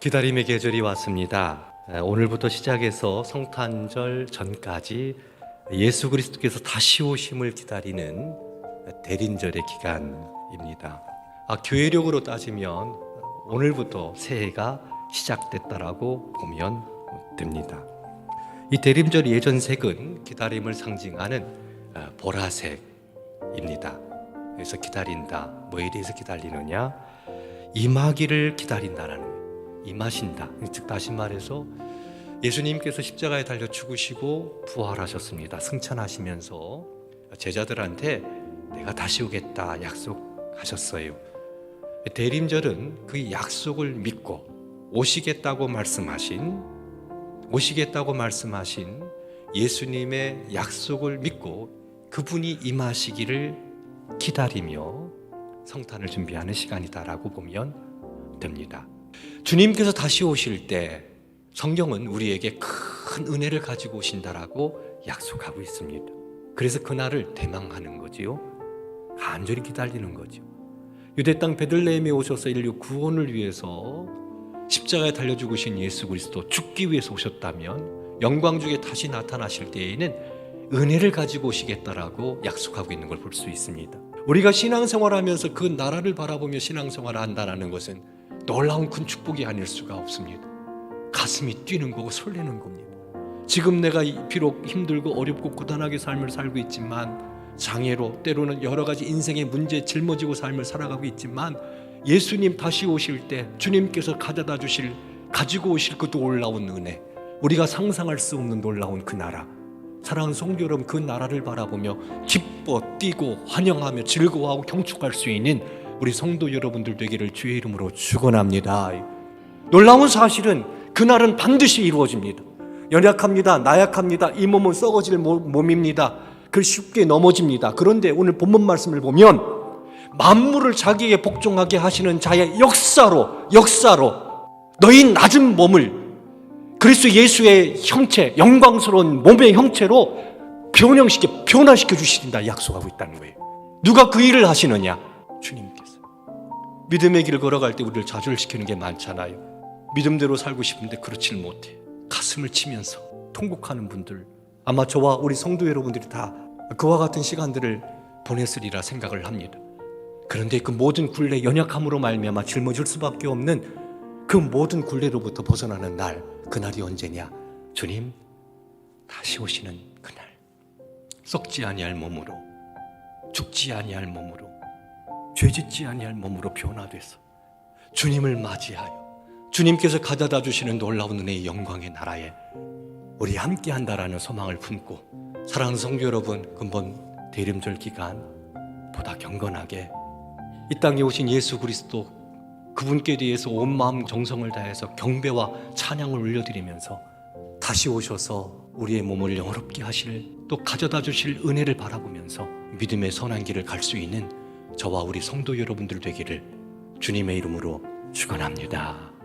기다림의 계절이 왔습니다. 에, 오늘부터 시작해서 성탄절 전까지 예수 그리스도께서 다시 오심을 기다리는 대린절의 기간입니다. 아, 교회력으로 따지면 오늘부터 새해가 시작됐다라고 보면 됩니다. 이 대림절 예전색은 기다림을 상징하는 어, 보라색입니다. 그래서 기다린다. 뭐에 대해서 기다리느냐? 임하기를 기다린다라는. 임하신다. 즉 다시 말해서 예수님께서 십자가에 달려 죽으시고 부활하셨습니다. 승천하시면서 제자들한테 내가 다시 오겠다 약속하셨어요. 대림절은 그 약속을 믿고 오시겠다고 말씀하신 오시겠다고 말씀하신 예수님의 약속을 믿고 그분이 임하시기를 기다리며 성탄을 준비하는 시간이다라고 보면 됩니다. 주님께서 다시 오실 때 성경은 우리에게 큰 은혜를 가지고 오신다라고 약속하고 있습니다. 그래서 그날을 대망하는 거지요. 간절히 기다리는 거죠. 유대 땅 베들레헴에 오셔서 인류 구원을 위해서 십자가에 달려 죽으신 예수 그리스도 죽기 위해서 오셨다면 영광 중에 다시 나타나실 때에는 은혜를 가지고 오시겠다라고 약속하고 있는 걸 볼 수 있습니다. 우리가 신앙생활하면서 그 나라를 바라보며 신앙생활을 한다는 것은 놀라운 큰 축복이 아닐 수가 없습니다. 가슴이 뛰는 거고 설레는 겁니다. 지금 내가 비록 힘들고 어렵고 고단하게 삶을 살고 있지만 장애로 때로는 여러 가지 인생의 문제에 짊어지고 삶을 살아가고 있지만 예수님 다시 오실 때 주님께서 가져다 주실 가지고 오실 그 놀라운 은혜 우리가 상상할 수 없는 놀라운 그 나라 사랑하는 성도 여러분 그 나라를 바라보며 기뻐 뛰고 환영하며 즐거워하고 경축할 수 있는 우리 성도 여러분들 되기를 주의 이름으로 축원합니다. 놀라운 사실은 그날은 반드시 이루어집니다. 연약합니다. 나약합니다. 이 몸은 썩어질 몸- 몸입니다. 그 쉽게 넘어집니다. 그런데 오늘 본문 말씀을 보면 만물을 자기에게 복종하게 하시는 자의 역사로 역사로 너희 낮은 몸을 그리스도 예수의 형체, 영광스러운 몸의 형체로 변형시켜 변화시켜 주신다 약속하고 있다는 거예요. 누가 그 일을 하시느냐? 주님께서. 믿음의 길을 걸어갈 때 우리를 좌절시키는 게 많잖아요. 믿음대로 살고 싶은데 그렇지를 못해. 가슴을 치면서 통곡하는 분들 아마 저와 우리 성도 여러분들이 다 그와 같은 시간들을 보냈으리라 생각을 합니다. 그런데 그 모든 굴레 연약함으로 말미암아 짊어질 수밖에 없는 그 모든 굴레로부터 벗어나는 날 그날이 언제냐? 주님 다시 오시는 그날 썩지 아니할 몸으로 죽지 아니할 몸으로 죄짓지 아니할 몸으로 변화돼서 주님을 맞이하여 주님께서 가져다 주시는 놀라운 은혜의 영광의 나라에 우리 함께 한다라는 소망을 품고 사랑하는 성도 여러분 근본 대림절 기간 보다 경건하게 이 땅에 오신 예수 그리스도 그분께 대해서 온 마음 정성을 다해서 경배와 찬양을 올려드리면서 다시 오셔서 우리의 몸을 영화롭게 하실 또 가져다 주실 은혜를 바라보면서 믿음의 선한 길을 갈 수 있는 저와 우리 성도 여러분들 되기를 주님의 이름으로 축원합니다.